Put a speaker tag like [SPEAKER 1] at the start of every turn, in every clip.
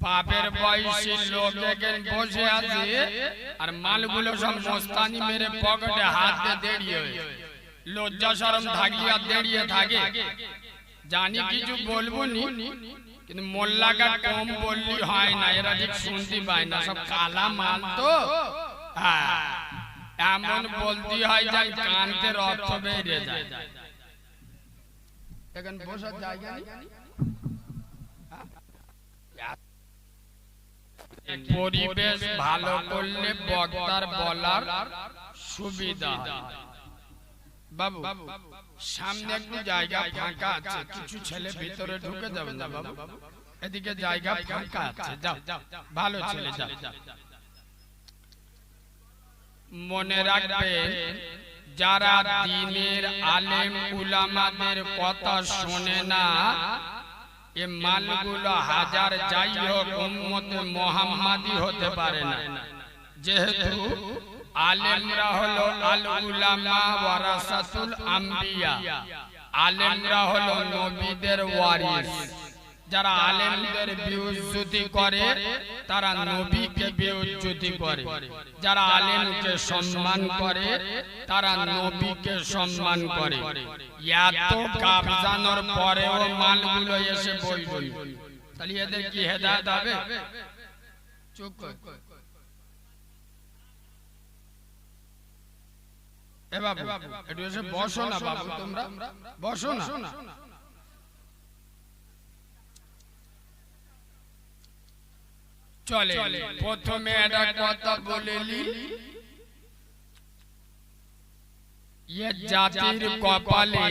[SPEAKER 1] বাপের বয়সী লোক বসে আছে আর মালগুলো সব মস্তানি মেরে পকেটে হাত দিয়ে লজ্জা থাকিয়া দাঁড়িয়ে থাকে। জানি কিছু বলব নি? কিন্তু মোল্লাকা কম বললি হয় না, এরা ঠিক শুনতে পায় না, সব কালা মাল তো। হ্যাঁ এমন বলতে হয় যে কানতে রক্ত বেরিয়ে যায়। এখন বসার জায়গা নেই? পরিবেশ ভালো করলে বক্তার বলার সুবিধা হয়। বাবু সামনে একটু জায়গা ফাঁকা আছে, কিছু ছেলে ভিতরে ঢুকে যাবে না বাবু। এদিকে জায়গা ফাঁকা আছে, যাও। ভালো ছেলে, যাও। মনে রাখবেন, যারা দিনের আলেম উলামাদের কথা শোনে না, এ মালগুলো হাজার যাই হোক, উম্মতে মোহাম্মদী হতে পারে না। যেহেতু আলেমরা হলো আল উলামা ওয়ারাসাতুল আম্বিয়া। আলেমরা হলো নবীদের ওয়ারিস। যারা আলেমদের বিউজ্জতি করে তারা নবীকে বিউজ্জতি করে। যারা আলেমকে সম্মান করে তারা নবীকে সম্মান করে। এত কাবজানোর পরেও মালগুলো এসে বই বই। তাহলে এদের কি হেদায়েত হবে? চুপ কর এ বাবু একটু এসে বসো না বাবু তোমরা। বসো না। চলে প্রথমে একটা কথা বলেলি এ জাতির কপালে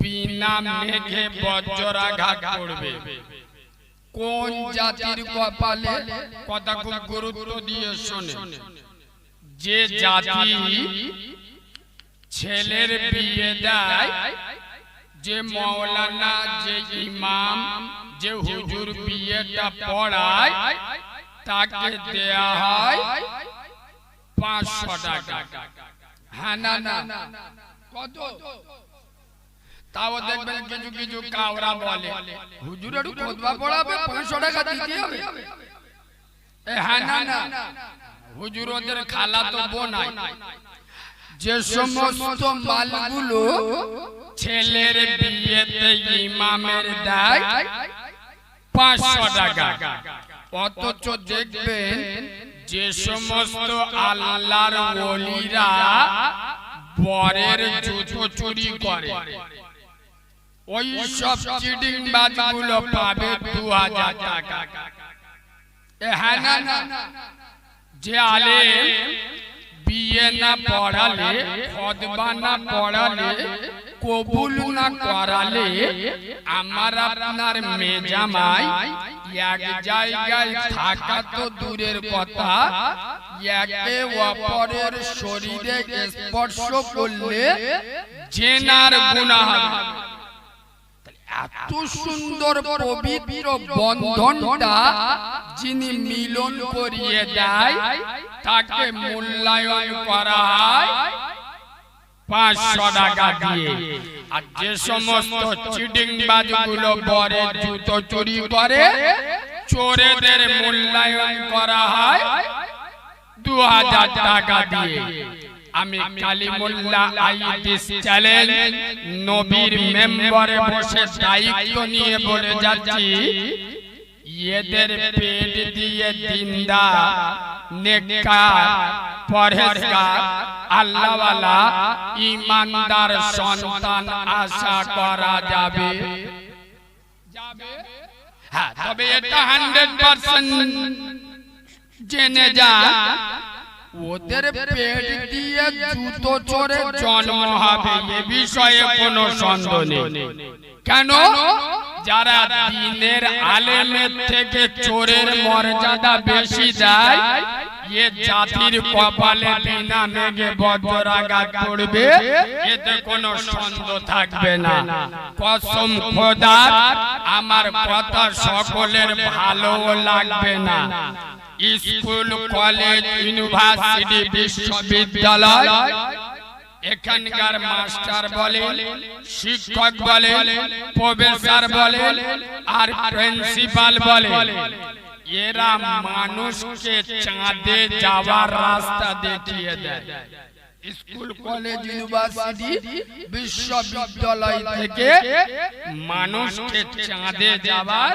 [SPEAKER 1] বিনা মেঘে বজ্রাঘাত করবে। কোন জাতির কপালে কথা খুব গুরুত্ব দিয়ে শোনে। যে জাতি ছেলের বিয়ে দেয় যে মৌলানা যে ইমাম যে হুজুর বিয়েটা পড়ায় তাকে দেয়া হয় পাঁচশো টাকা হ্যাঁ না না কত তাও দেখবেন কিছু কিছু বলে খোদবা পড়াবে পাঁচশো টাকা দিতে হবে হ্যাঁ না না হুজুর ওদের খালা তো বোনাই। যে সমস্ত মালগুলো ছেলের বিয়েতে ইমামের দেয় পাঁচশো টাকা। অথচ দেখবেন যে সমস্ত আল্লাহর ওলিরা বরের জুতো চুরি করে। ওই সব চিডিং বাজগুলো পাবে দু হাজার টাকা। হ্যাঁ না না। যে আলেম বিয়ে না পড়ালে, খদবা না পড়ালে, কবুল না করালে, আমার আপনার মেজামাই এক জায়গায় থাকা তো দূরের কথা, একে অপরের শরীরে স্পর্শ করলে জেনার গুনাহ। এত সুন্দর পবিত্র বন্ধনটা যিনি মিলন করিয়ে দেয় তাকে মূল্যায়ন করা হয় পাঁচশো টাকা দিয়ে। আর যে সমস্ত চিটিং বাজগুলো পরে জুতো চুরি করে চোরেদের মূল্যায়ন করা হয় দু হাজার টাকা দিয়ে। আমি কালিমুল্লাহ আইদিস চ্যালেঞ্জ নবীর মেম্বারে বসে দায়িত্ব নিয়ে বলে যাচ্ছি এদের পেট দিয়ে দিন্দা নেককার পরহেজগার আল্লাহওয়ালা ইমানদার সন্তান আশা করা যাবে। যাবে। হ্যাঁ তবে এটা হান্ড্রেড পার্সেন্ট জেনে যা। ওদের পেট দিয়ে জুতো চোরে জন্ম হবে এ বিষয়ে কোনো সন্দেহ নেই। কেন? যারা দিনের আলেমের থেকে চোরের মর্যাদা বেশি দেয় এ জাতির কপালে বিনা মেঘে বজ্রাঘাত করবে এতে কোনো সন্দেহ থাকবে না। কসম খোদার আমার কথা সকলের ভালো লাগবে না। স্কুল, কলেজ, ইউনিভার্সিটি, বিশ্ববিদ্যালয়। এখানকার মাস্টার বলে শিক্ষক বলে প্রফেসর বলে আর প্রিন্সিপাল বলে এরা মানুষকে চাঁদে যাওয়ার রাস্তা দেখিয়ে দেয়। স্কুল, কলেজ, ইউনিভার্সিটি, বিশ্ববিদ্যালয় থেকে মানুষকে চাঁদে যাওয়ার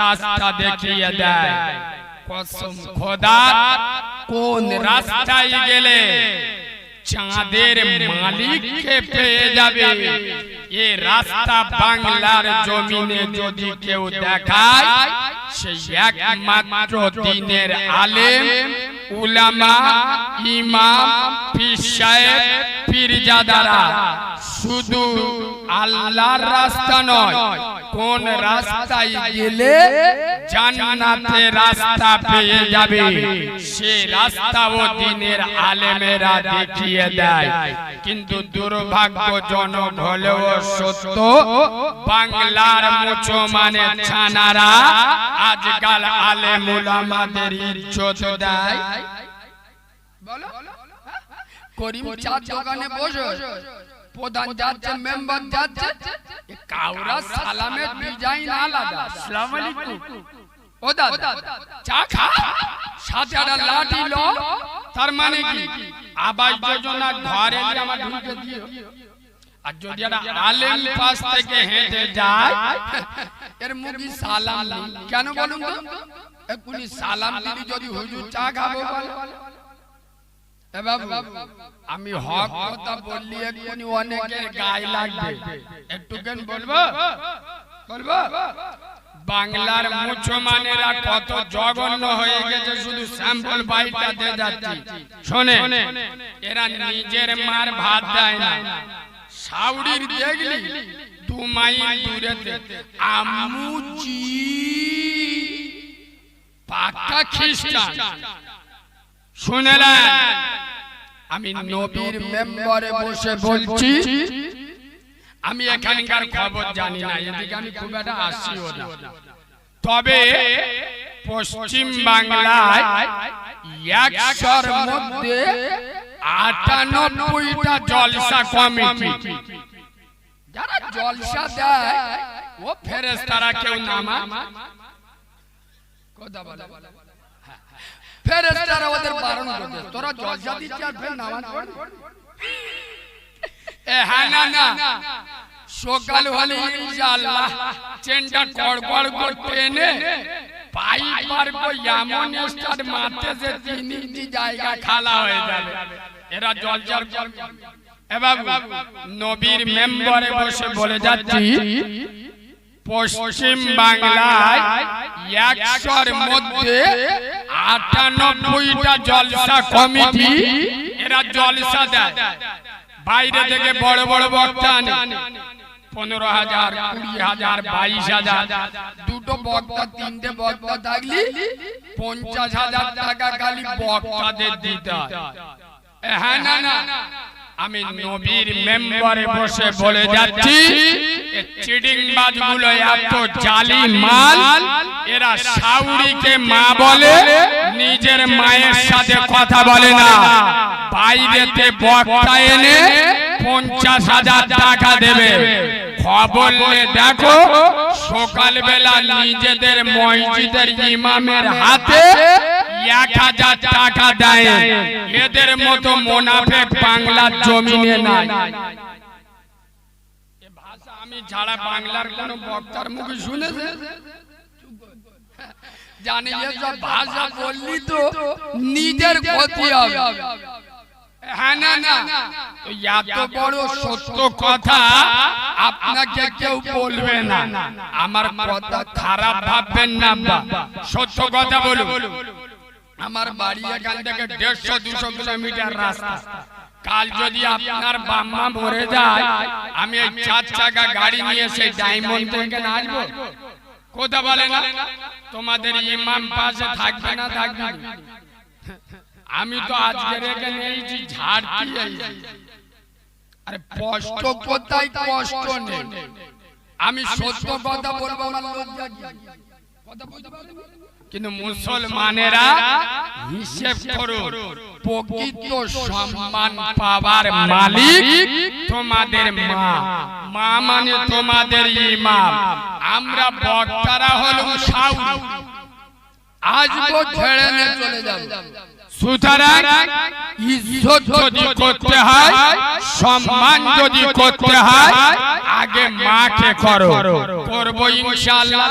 [SPEAKER 1] রাস্তা দেখিয়ে দেয়। কসম খোদার, কোন রাস্তায় গেলে চাঁদের মালিককে পেয়ে যাবে? এ রাস্তা বাংলার জমিনে যদি কেউ দেখায়, সেই একমাত্র দিনের আলেম, উলামা, ইমাম, পীর সাহেব শুধু আল্লাহর রাস্তা নয়, কোন রাস্তায় গেলে জান্নাতের রাস্তা পেয়ে যাবে। সে রাস্তাও দিনের আলেমেরা দেখিয়ে দেয়। কিন্তু দুর্ভাগ্যজনক হলেও সত্য, বাংলার মুসলমানের ছানারা আজকাল আলেম উলামাদের ইজ্জত দেয়। বলো। করিম চার দোকানে বসে। প্রধান যাচ্ছে মেম্বার যাচ্ছে কাউরা সালামের ডিজাইন আলাদা। আসসালামু আলাইকুম। ও দাদা চা খা? সাথে একটা লাঠি লো। তার মানে কি? আবাস যোজনা ঘরে আমার ঢুকে দিও আর যদি একটা আলেম পাশ থেকে হেঁটে যায় এর মুখে সালাম কেন বলুন তো? এক্ষুনি সালাম দিলি যদি হুজুর চা খাব বলে। আমি হক কথা বললি, এক্ষুনি অনেকের গায়ে লাগবে। একটু কেন বলব? বলব? বাংলার মুসলমানেরা কত জঘন্য হয়ে গেছে, শুধু স্যাম্পল বাইটা দিয়ে যাচ্ছি। শোনে, এরা নিজের মার ভাত দেয় না। সাউরির দেখলি? দু মাইল দূরেতে আমুচি পাক্কা খ্রিস্টান। শুনেলেন আমি নবীর মেম্বারে বসে বলছি আমি এখানকার খবর জানি না এদিকে আমি খুব একটা আসিও না। তবে পশ্চিম বাংলায় একশোর মধ্যে আটানব্বইটা জলসা কমিটি। যারা জলসা দেয় ও ফেরেস্তারা কেউ নামা কথা বলে। ফেরেস্তারা ওদের বারণ করে তোরা জলসা দিচ্ছিস আর ফের নামাজ পড় এ হ্যাঁ না না। সকাল হলে ইনশাআল্লাহ চেনটা কড়কড় করে টেনে পাই পারব এমন স্টার মারতে যে তিন ইঞ্চি জায়গা খালা হয়ে যাবে। এরা জলজার এ নবীর মেম্বারে বসে বলে যাচ্ছি পশ্চিম বাংলায় একশোর মধ্যে আটানব্বইটা জলসা কমিটি এরা জলসা দেয়। বাইরে থেকে বড় বড় বক্তা আনে। পনেরো হাজার কুড়ি হাজার বাইশ হাজার। দুটো বক্তা তিনটে বক্তা থাকলি পঞ্চাশ হাজার টাকা খালি বক্তাদের দিতে হয়। না না। আমি নবীর মেম্বারে বসে বলে যাচ্ছি চিডিং বাজগুলো এত জালি মাল এরা সাউরিকে মা বলে নিজের মায়ের সাথে কথা বলে না। বাইরেতে বক্তা এনে পঞ্চাশ হাজার টাকা দেবে। খবর দেখো সকালবেলা নিজেদের মসজিদের ইমামের হাতে এক হাজার টাকা দেয়। এদের মতো জমিনে নাই। ভাষা আমি ছাড়া বাংলার কোন বক্তার মুখে জানি ভাষা বললি তো নিজের ক্ষতি হবে। হ্যাঁ না না। আমার খারাপ ভাববেন না সত্য কথা বলুন। আমার বাড়ি এখান থেকে দেড়শো দুশো কিলোমিটার রাস্তা। কাল যদি আপনার বাম্মা মরে যায় আমি এই চার চাকা গাড়ি নিয়ে সেই ডায়মন্ড থেকে আসব কথা বলে না তোমাদের ইমাম পাশে থাকবে না থাকবে আমি তো আজকে রেখে নিয়েছি আইছি। আরে কষ্ট কোথায় কষ্ট নেই। আমি সত্য কথা বলব আমার লজ্জা কথা বুঝতে পারেন? কিন্তু মুসলমানেরা হিসেব করো প্রকৃত সম্মান পাবার মালিক তোমাদের মা। মা। মানে তোমাদের ইমাম। আমরা বক্তারা হলো সাউ আসব ছেড়ে নিয়ে চলে যাব। সুতরাং ইজ্জত যদি করতে হয় সম্মান যদি করতে হয় আগে মাকে করো। করব ইনশাআল্লাহ।